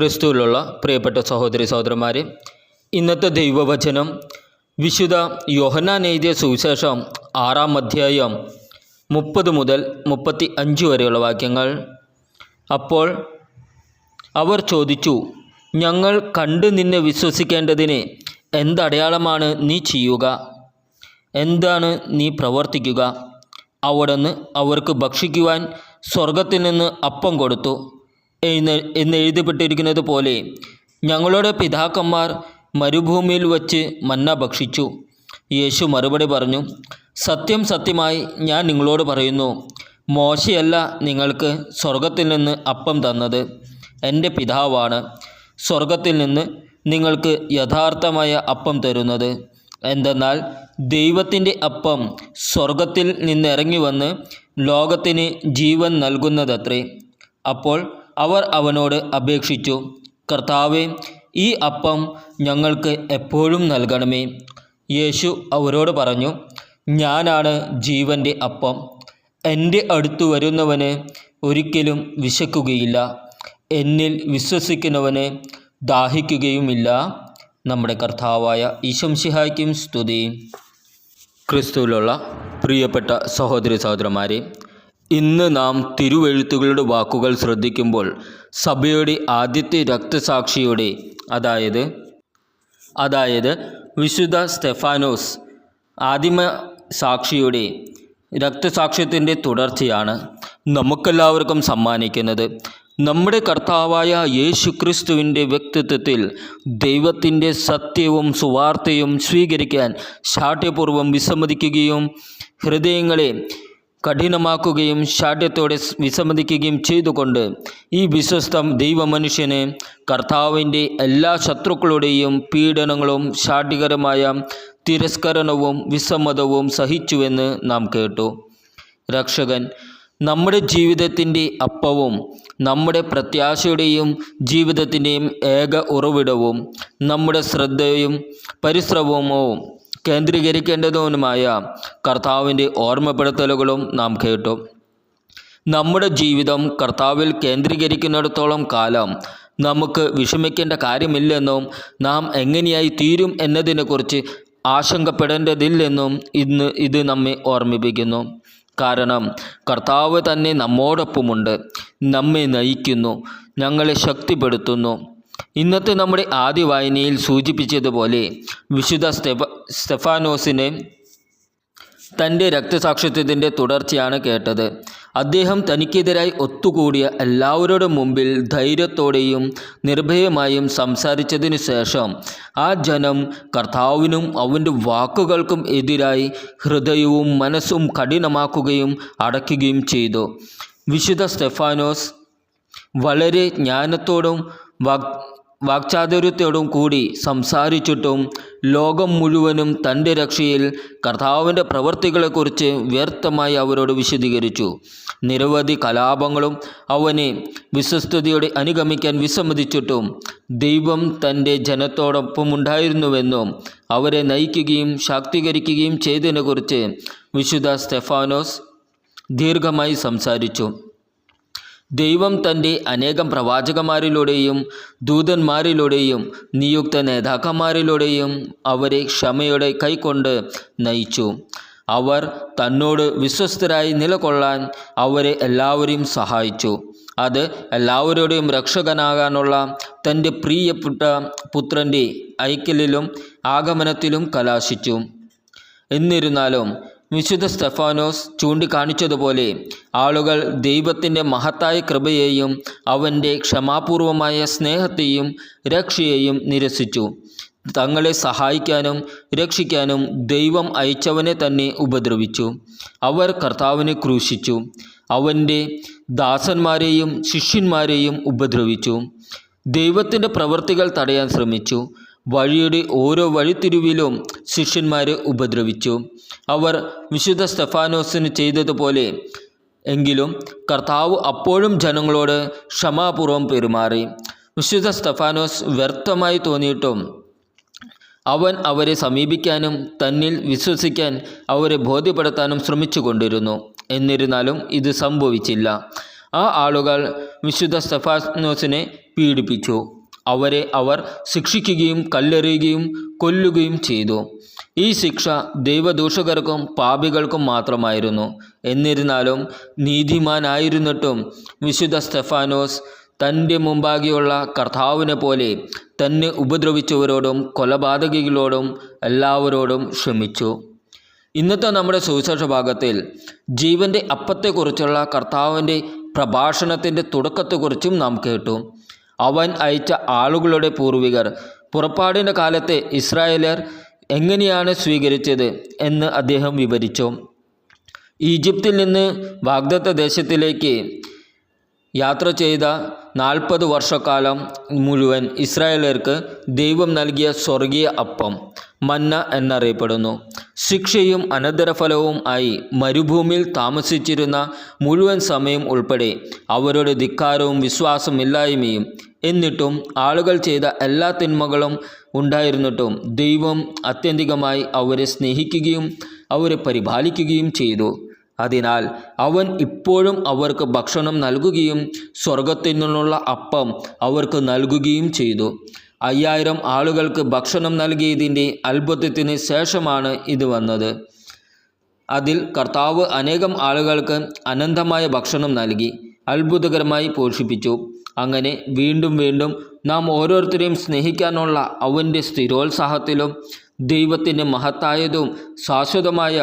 ക്രിസ്തുവിലുള്ള പ്രിയപ്പെട്ട സഹോദരി സഹോദരന്മാരെ ഇന്നത്തെ ദൈവവചനം വിശുദ്ധ യോഹന്നാൻ എഴുതിയ സുവിശേഷം ആറാം അധ്യായം മുപ്പത് മുതൽ മുപ്പത്തി അഞ്ച് വരെയുള്ള വാക്യങ്ങൾ. അപ്പോൾ അവർ ചോദിച്ചു ഞങ്ങൾ കണ്ട് നിന്നെ വിശ്വസിക്കേണ്ടതിന് എന്തടയാളമാണ് നീ ചെയ്യുക? എന്താണ് നീ പ്രവർത്തിക്കുക? അവിടുന്ന് അവർക്ക് ഭക്ഷിക്കുവാൻ സ്വർഗത്തിൽ നിന്ന് അപ്പം കൊടുത്തു. എന്ന് എന്ന് പോലെ ഞങ്ങളുടെ പിതാക്കന്മാർ മരുഭൂമിയിൽ വച്ച് മന്ന ഭക്ഷിച്ചു. യേശു മറുപടി പറഞ്ഞു സത്യം സത്യമായി ഞാൻ നിങ്ങളോട് പറയുന്നു മോശയല്ല നിങ്ങൾക്ക് സ്വർഗത്തിൽ നിന്ന് അപ്പം തന്നത്. എന്റെ പിതാവാണ് സ്വർഗത്തിൽ നിന്ന് നിങ്ങൾക്ക് യഥാർത്ഥമായ അപ്പം തരുന്നത്. എന്തെന്നാൽ ദൈവത്തിന്റെ അപ്പം സ്വർഗത്തിൽ നിന്നിറങ്ങി വന്ന് ലോകത്തിന് ജീവൻ നൽകുന്നതത്രേ. അപ്പോൾ അവർ അവനോട് അപേക്ഷിച്ചു കർത്താവെ ഈ അപ്പം ഞങ്ങൾക്ക് എപ്പോഴും നൽകണമേ. യേശു അവരോട് പറഞ്ഞു ഞാനാണ് ജീവന്റെ അപ്പം. എന്റെ അടുത്തു വരുന്നവന് ഒരിക്കലും വിശക്കുകയില്ല. എന്നിൽ വിശ്വസിക്കുന്നവന് ദാഹിക്കുകയുമില്ല. നമ്മുടെ കർത്താവായ ഈശംസിഹായ്ക്കും സ്തുതി. ക്രിസ്തുവിലുള്ള പ്രിയപ്പെട്ട സഹോദരി സഹോദരന്മാരെ ഇന്ന് നാം തിരുവെഴുത്തുകളുടെ വാക്കുകൾ ശ്രദ്ധിക്കുമ്പോൾ സഭയുടെ ആദ്യത്തെ രക്തസാക്ഷിയുടെ അതായത് അതായത് വിശുദ്ധ സ്റ്റെഫാനോസ് ആദിമ സാക്ഷിയുടെ രക്തസാക്ഷ്യത്തിന്റെ തുടർച്ചയാണ് നമുക്കെല്ലാവർക്കും സമ്മാനിക്കുന്നത്. നമ്മുടെ കർത്താവായ യേശു ക്രിസ്തുവിന്റെ വ്യക്തിത്വത്തിൽ ദൈവത്തിന്റെ സത്യവും സുവാർത്തയും സ്വീകരിക്കാൻ ശാഠ്യപൂർവം വിസമ്മതിക്കുകയും ഹൃദയങ്ങളെ കഠിനമാക്കുകയും ശാഠ്യത്തോടെ വിസമ്മതിക്കുകയും ചെയ്തുകൊണ്ട് ഈ വിശ്വസ്തം ദൈവമനുഷ്യന് കർത്താവിന്റെ എല്ലാ ശത്രുക്കളുടെയും പീഡനങ്ങളും ശാഠ്യകരമായ തിരസ്കരണവും വിസമ്മതവും സഹിച്ചുവെന്ന് നാം കേട്ടു. രക്ഷകൻ നമ്മുടെ ജീവിതത്തിന്റെ അപ്പവും നമ്മുടെ പ്രത്യാശയുടെയും ജീവിതത്തിന്റെയും ഏക ഉറവിടവും നമ്മുടെ ശ്രദ്ധയും പരിശ്രമവും കേന്ദ്രീകരിക്കേണ്ടതുമായ കർത്താവിന്റെ ഓർമ്മപ്പെടുത്തലുകളും നാം കേട്ടു. നമ്മുടെ ജീവിതം കർത്താവിൽ കേന്ദ്രീകരിക്കുന്നിടത്തോളം കാലം നമുക്ക് വിഷമിക്കേണ്ട കാര്യമില്ലെന്നും നാം എങ്ങനെയായി തീരും എന്നതിനെക്കുറിച്ച് ആശങ്കപ്പെടേണ്ടതില്ലെന്നും ഇന്ന് ഇത് നമ്മെ ഓർമ്മിപ്പിക്കുന്നു. കാരണം കർത്താവ് തന്നെ നമ്മോടൊപ്പമുണ്ട്. നമ്മെ നയിക്കുന്നു. ഞങ്ങളെ ശക്തിപ്പെടുത്തുന്നു. ഇന്നത്തെ നമ്മുടെ ആദ്യ വായനയിൽ സൂചിപ്പിച്ചതുപോലെ വിശുദ്ധ സ്റ്റെഫ സ്റ്റെഫാനോസിനെ തന്റെ രക്തസാക്ഷിത്വത്തിന്റെ തുടർച്ചയാണ് കേട്ടത്. അദ്ദേഹം തനിക്കെതിരായി ഒത്തുകൂടിയ എല്ലാവരുടെ മുമ്പിൽ ധൈര്യത്തോടെയും നിർഭയമായും സംസാരിച്ചതിനു ശേഷം ആ ജനം കർത്താവിനും അവന്റെ വാക്കുകൾക്കും എതിരായി ഹൃദയവും മനസ്സും കഠിനമാക്കുകയും അടയ്ക്കുകയും ചെയ്തു. വിശുദ്ധ സ്റ്റെഫാനോസ് വളരെ ജ്ഞാനത്തോടും വാക്ചാതുര്യത്തോടും കൂടി സംസാരിച്ചിട്ടും ലോകം മുഴുവനും തന്റെ രക്ഷയിൽ കർത്താവിന്റെ പ്രവൃത്തികളെക്കുറിച്ച് വ്യർത്ഥമായി അവരോട് വിശദീകരിച്ചു. നിരവധി കലാപങ്ങളും അവനെ വിശ്വസ്തയോടെ അനുഗമിക്കാൻ വിസമ്മതിച്ചിട്ടും ദൈവം തന്റെ ജനത്തോടൊപ്പമുണ്ടായിരുന്നുവെന്നും അവരെ നയിക്കുകയും ശാക്തീകരിക്കുകയും ചെയ്തതിനെക്കുറിച്ച് വിശുദ്ധ സ്റ്റെഫാനോസ് ദീർഘമായി സംസാരിച്ചു. ദൈവം തന്റെ അനേകം പ്രവാചകന്മാരിലൂടെയും ദൂതന്മാരിലൂടെയും നിയുക്ത നേതാക്കന്മാരിലൂടെയും അവരെ ക്ഷമയോടെ കൈക്കൊണ്ട് നയിച്ചു. അവർ തന്നോട് വിശ്വസ്തരായി നിലകൊള്ളാൻ അവരെ എല്ലാവരെയും സഹായിച്ചു. അത് എല്ലാവരുടെയും രക്ഷകനാകാനുള്ള തന്റെ പ്രിയപ്പെട്ട പുത്രന്റെ ഐക്യലിലും ആഗമനത്തിലും കലാശിച്ചു. എന്നിരുന്നാലും വിശുദ്ധ സ്തഫാനോസ് ചൂണ്ടിക്കാണിച്ചതുപോലെ ആളുകൾ ദൈവത്തിന്റെ മഹത്തായ കൃപയെയും അവന്റെ ക്ഷമാപൂർവമായ സ്നേഹത്തെയും രക്ഷയെയും നിരസിച്ചു. തങ്ങളെ സഹായിക്കാനും രക്ഷിക്കാനും ദൈവം അയച്ചവനെ തന്നെ ഉപദ്രവിച്ചു. അവർ കർത്താവിനെ ക്രൂശിച്ചു. അവന്റെ ദാസന്മാരെയും ശിഷ്യന്മാരെയും ഉപദ്രവിച്ചു. ദൈവത്തിന്റെ പ്രവൃത്തികൾ തടയാൻ ശ്രമിച്ചു. വഴിയുടെ ഓരോ വഴിത്തിരിവിലും ശിഷ്യന്മാരെ ഉപദ്രവിച്ചു. അവർ വിശുദ്ധ സ്തഫാനോസിന് ചെയ്തതുപോലെ എങ്കിലും കർത്താവ് അപ്പോഴും ജനങ്ങളോട് ക്ഷമാപൂർവം പെരുമാറി. വിശുദ്ധ സ്തഫാനോസ് വ്യർത്ഥമായി തോന്നിയിട്ടും അവൻ അവരെ സമീപിക്കാനും തന്നിൽ വിശ്വസിക്കാൻ അവരെ ബോധ്യപ്പെടുത്താനും ശ്രമിച്ചു കൊണ്ടിരുന്നു എന്നിരുന്നാലും ഇത് സംഭവിച്ചില്ല. ആ ആളുകൾ വിശുദ്ധ സ്തഫാനോസിനെ പീഡിപ്പിച്ചു. അവരെ അവർ ശിക്ഷിക്കുകയും കല്ലെറിയുകയും കൊല്ലുകയും ചെയ്തു. ഈ ശിക്ഷ ദൈവദൂഷകർക്കും പാപികൾക്കും മാത്രമായിരുന്നു. എന്നിരുന്നാലും നീതിമാനായിരുന്നിട്ടും വിശുദ്ധ സ്തെഫാനോസ് തന്റെ മുമ്പാകെയുള്ള കർത്താവിനെ പോലെ തന്നെ ഉപദ്രവിച്ചവരോടും കൊലപാതകികളോടും എല്ലാവരോടും ക്ഷമിച്ചു. ഇന്നത്തെ നമ്മുടെ സുവിശേഷ ഭാഗത്തിൽ ജീവന്റെ അപ്പത്തെക്കുറിച്ചുള്ള കർത്താവിന്റെ പ്രഭാഷണത്തിന്റെ തുടക്കത്തെക്കുറിച്ചും നാം കേട്ടു. അവൻ അയച്ച ആളുകളുടെ പൂർവികർ. പുറപ്പാടിന്റെ കാലത്തെ ഇസ്രായേലർ എങ്ങനെയാണ് സ്വീകരിച്ചത് എന്ന് അദ്ദേഹം വിവരിച്ചു. ഈജിപ്തിൽ നിന്ന് വാഗ്ദത്ത ദേശത്തിലേക്ക് യാത്ര ചെയ്ത നാൽപ്പത് വർഷക്കാലം മുഴുവൻ ഇസ്രായേലർക്ക് ദൈവം നൽകിയ സ്വർഗീയ അപ്പം മന്ന എന്നറിയപ്പെടുന്നു. ശിക്ഷയും അനന്തരഫലവും ആയി മരുഭൂമിയിൽ താമസിച്ചിരുന്ന മുഴുവൻ സമയം ഉൾപ്പെടെ അവരുടെ ധിക്കാരവും വിശ്വാസമില്ലായ്മയും എന്നിട്ടും ആളുകൾ ചെയ്ത എല്ലാ തിന്മകളും ഉണ്ടായിരുന്നിട്ടും ദൈവം അത്യന്തികമായി അവരെ സ്നേഹിക്കുകയും അവരെ പരിപാലിക്കുകയും ചെയ്തു. അതിനാൽ അവൻ ഇപ്പോഴും അവർക്ക് ഭക്ഷണം നൽകുകയും സ്വർഗത്തിൽ നിന്നുള്ള അപ്പം അവർക്ക് നൽകുകയും ചെയ്തു. അയ്യായിരം ആളുകൾക്ക് ഭക്ഷണം നൽകിയതിന്റെ അത്ഭുതത്തിന് ശേഷമാണ് ഇത് വന്നത്. അതിൽ കർത്താവ് അനേകം ആളുകൾക്ക് അനന്തമായ ഭക്ഷണം നൽകി. അത്ഭുതകരമായി പോഷിപ്പിച്ചു. അങ്ങനെ വീണ്ടും വീണ്ടും നാം ഓരോരുത്തരെയും സ്നേഹിക്കാനുള്ള അവന്റെ സ്ഥിരോത്സാഹത്തിലും ദൈവത്തിന്റെ മഹത്തായതും ശാശ്വതമായ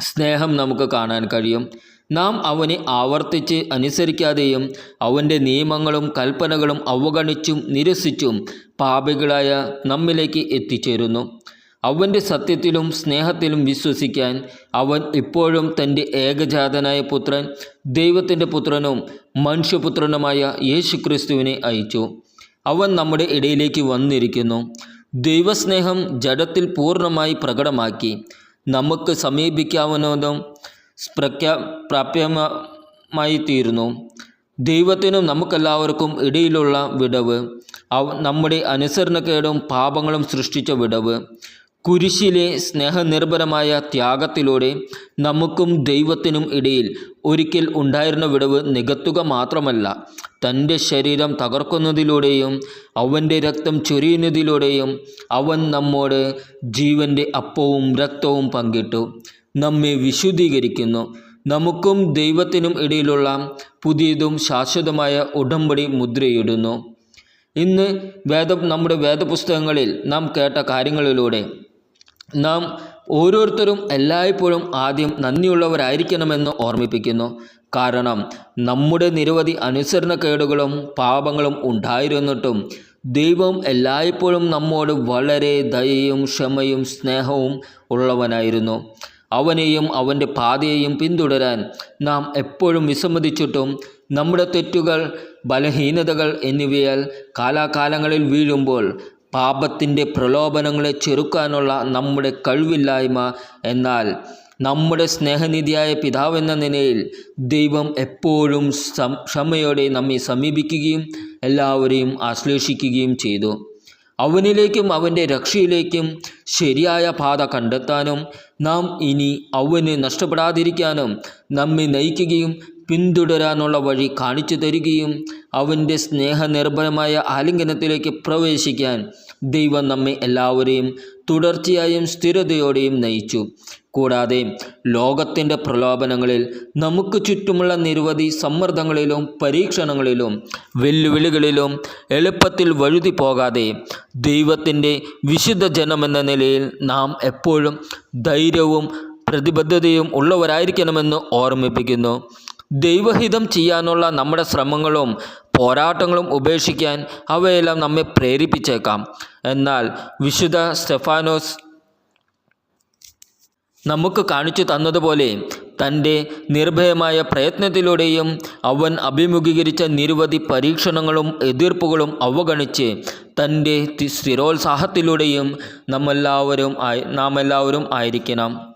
സ്നേഹം നമുക്ക് കാണാൻ കഴിയും. നാം അവനെ ആവർത്തിച്ച് അനുസരിക്കാതെയും അവന്റെ നിയമങ്ങളും കൽപ്പനകളും അവഗണിച്ചും നിരസിച്ചും പാപികളായ നമ്മിലേക്ക് എത്തിച്ചേരുന്നു. അവന്റെ സത്യത്തിലും സ്നേഹത്തിലും വിശ്വസിക്കാൻ അവൻ ഇപ്പോഴും തന്റെ ഏകജാതനായ പുത്രൻ ദൈവത്തിന്റെ പുത്രനും മനുഷ്യപുത്രനുമായ യേശുക്രിസ്തുവിനെ അയച്ചു. അവൻ നമ്മുടെ ഇടയിലേക്ക് വന്നിരിക്കുന്നു. ദൈവസ്നേഹം ജഡത്തിൽ പൂർണമായി പ്രകടമാക്കി. നമുക്ക് സമീപിക്കാവുന്നതും പ്രഖ്യാ പ്രാപ്യമായി തീരുന്നു. ദൈവത്തിനും നമുക്കെല്ലാവർക്കും ഇടയിലുള്ള വിടവ് നമ്മുടെ അനുസരണക്കേടും പാപങ്ങളും സൃഷ്ടിച്ച വിടവ്. കുരിശിലെ സ്നേഹനിർഭരമായ ത്യാഗത്തിലൂടെ നമുക്കും ദൈവത്തിനും ഇടയിൽ ഒരിക്കൽ ഉണ്ടായിരുന്ന വിടവ് നികത്തുക മാത്രമല്ല തന്റെ ശരീരം തകർക്കുന്നതിലൂടെയും അവന്റെ രക്തം ചൊരിയുന്നതിലൂടെയും അവൻ നമ്മോട് ജീവന്റെ അപ്പവും രക്തവും പങ്കിട്ടു. നമ്മെ വിശുദ്ധീകരിക്കുന്നു. നമുക്കും ദൈവത്തിനും ഇടയിലുള്ള പുതിയതും ശാശ്വതമായ ഉടമ്പടി മുദ്രയിടുന്നു. ഇന്ന് വേദ നമ്മുടെ വേദപുസ്തകങ്ങളിൽ നാം കേട്ട കാര്യങ്ങളിലൂടെ നാം ഓരോരുത്തരും എല്ലായ്പ്പോഴും ആദ്യം നന്ദിയുള്ളവരായിരിക്കണമെന്ന് ഓർമ്മിപ്പിക്കുന്നു. കാരണം നമ്മുടെ നിരവധി അനുസരണക്കേടുകളും പാപങ്ങളും ഉണ്ടായിരുന്നിട്ടും ദൈവം എല്ലായ്പ്പോഴും നമ്മോട് വളരെ ദയയും ക്ഷമയും സ്നേഹവും ഉള്ളവനായിരുന്നു. അവനെയും അവന്റെ പാതയെയും പിന്തുടരാൻ നാം എപ്പോഴും വിസമ്മതിച്ചിട്ടും നമ്മുടെ തെറ്റുകൾ ബലഹീനതകൾ എന്നിവയാൽ കാലാകാലങ്ങളിൽ വീഴുമ്പോൾ പാപത്തിന്റെ പ്രലോഭനങ്ങളെ ചെറുക്കാനുള്ള നമ്മുടെ കഴിവില്ലായ്മ എന്നാൽ നമ്മുടെ സ്നേഹനിധിയായ പിതാവെന്ന നിലയിൽ ദൈവം എപ്പോഴും ക്ഷമയോടെ നമ്മെ സമീപിക്കുകയും എല്ലാവരെയും ആശ്ലേഷിക്കുകയും ചെയ്തു. അവനിലേക്കും അവന്റെ രക്ഷയിലേക്കും ശരിയായ പാത കണ്ടെത്താനും നാം ഇനി അവന് നഷ്ടപ്പെടാതിരിക്കാനും നമ്മെ നയിക്കുകയും പിന്തുടരാനുള്ള വഴി കാണിച്ചു തരികയും അവന്റെ സ്നേഹനിർഭരമായ ആലിംഗനത്തിലേക്ക് പ്രവേശിക്കാൻ ദൈവം നമ്മെ എല്ലാവരെയും തുടർച്ചയായും സ്ഥിരതയോടെയും നയിച്ചു. കൂടാതെ ലോകത്തിന്റെ പ്രലോഭനങ്ങളിൽ നമുക്ക് ചുറ്റുമുള്ള നിരവധി സമ്മർദ്ദങ്ങളിലും പരീക്ഷണങ്ങളിലും വെല്ലുവിളികളിലും എളുപ്പത്തിൽ വഴുതി പോകാതെ ദൈവത്തിന്റെ വിശുദ്ധ ജനമെന്ന നിലയിൽ നാം എപ്പോഴും ധൈര്യവും പ്രതിബദ്ധതയും ഉള്ളവരായിരിക്കണമെന്ന് ഓർമ്മിപ്പിക്കുന്നു. ദൈവഹിതം ചെയ്യാനുള്ള നമ്മുടെ ശ്രമങ്ങളും പോരാട്ടങ്ങളും ഉപേക്ഷിക്കാൻ അവയെല്ലാം നമ്മെ പ്രേരിപ്പിച്ചേക്കാം. എന്നാൽ വിശുദ്ധ സ്റ്റെഫാനോസ് നമുക്ക് കാണിച്ചു തന്നതുപോലെ തന്റെ നിർഭയമായ പ്രയത്നത്തിലൂടെയും അവൻ അഭിമുഖീകരിച്ച നിരവധി പരീക്ഷണങ്ങളും എതിർപ്പുകളും അവഗണിച്ച് തന്റെ സ്ഥിരോത്സാഹത്തിലൂടെയും നമ്മെല്ലാവരും നാം എല്ലാവരും ആയിരിക്കണം.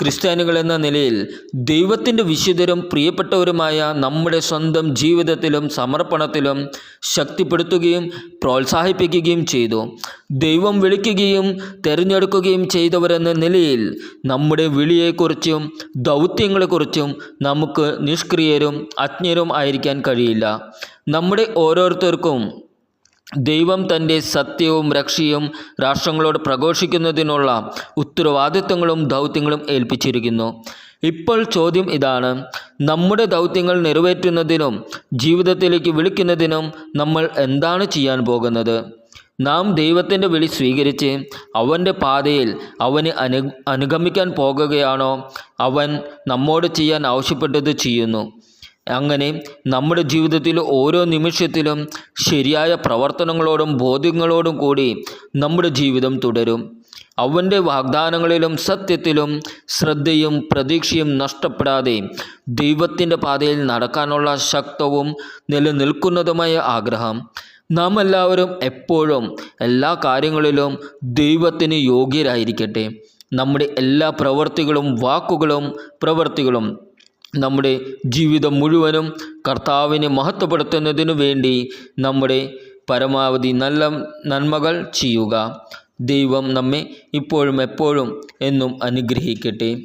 ക്രിസ്ത്യാനികൾ എന്ന നിലയിൽ ദൈവത്തിന്റെ വിശുദ്ധരും പ്രിയപ്പെട്ടവരുമായ നമ്മുടെ സ്വന്തം ജീവിതത്തിലും സമർപ്പണത്തിലും ശക്തിപ്പെടുത്തുകയും പ്രോത്സാഹിപ്പിക്കുകയും ചെയ്തു. ദൈവം വിളിക്കുകയും തിരഞ്ഞെടുക്കുകയും ചെയ്തവരെന്ന നിലയിൽ നമ്മുടെ വിളിയെക്കുറിച്ചും ദൗത്യങ്ങളെക്കുറിച്ചും നമുക്ക് നിഷ്ക്രിയരും അജ്ഞരും ആയിരിക്കാൻ കഴിയില്ല. നമ്മുടെ ഓരോരുത്തർക്കും ദൈവം തന്റെ സത്യവും രക്ഷയും രാഷ്ട്രങ്ങളോട് പ്രഘോഷിക്കുന്നതിനുള്ള ഉത്തരവാദിത്തങ്ങളും ദൗത്യങ്ങളും ഏൽപ്പിച്ചിരിക്കുന്നു. ഇപ്പോൾ ചോദ്യം ഇതാണ്. നമ്മുടെ ദൗത്യങ്ങൾ നിറവേറ്റുന്നതിനും ജീവിതത്തിലേക്ക് വിളിക്കുന്നതിനും നമ്മൾ എന്താണ് ചെയ്യാൻ പോകുന്നത്? നാം ദൈവത്തിന്റെ വിളി സ്വീകരിച്ച് അവന്റെ പാതയിൽ അവന് അനു അനുഗമിക്കാൻ പോകുകയാണോ? അവൻ നമ്മോട് ചെയ്യാൻ ആവശ്യപ്പെട്ടത് ചെയ്യുന്നു. അങ്ങനെ നമ്മുടെ ജീവിതത്തിൽ ഓരോ നിമിഷത്തിലും ശരിയായ പ്രവർത്തനങ്ങളോടും ബോധ്യങ്ങളോടും കൂടി നമ്മുടെ ജീവിതം തുടരും. അവന്റെ വാഗ്ദാനങ്ങളിലും സത്യത്തിലും ശ്രദ്ധയും പ്രതീക്ഷയും നഷ്ടപ്പെടാതെ ദൈവത്തിന്റെ പാതയിൽ നടക്കാനുള്ള ശക്തവും നിലനിൽക്കുന്നതുമായ ആഗ്രഹം. നാം എല്ലാവരും എപ്പോഴും എല്ലാ കാര്യങ്ങളിലും ദൈവത്തിന് യോഗ്യരായിരിക്കട്ടെ. നമ്മുടെ എല്ലാ പ്രവൃത്തികളും വാക്കുകളും പ്രവൃത്തികളും നമ്മുടെ ജീവിതം മുഴുവനും കർത്താവിനെ മഹത്വപ്പെടുത്തുന്നതിനു വേണ്ടി നമ്മുടെ പരമാവധി നല്ല നന്മകൾ ചെയ്യുക. ദൈവം നമ്മെ ഇപ്പോഴും എപ്പോഴും എന്നും അനുഗ്രഹിക്കട്ടെ.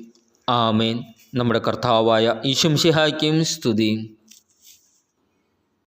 ആമേൻ. നമ്മുടെ കർത്താവായ ഈശംഷിഹായ്ക്കും സ്തുതി.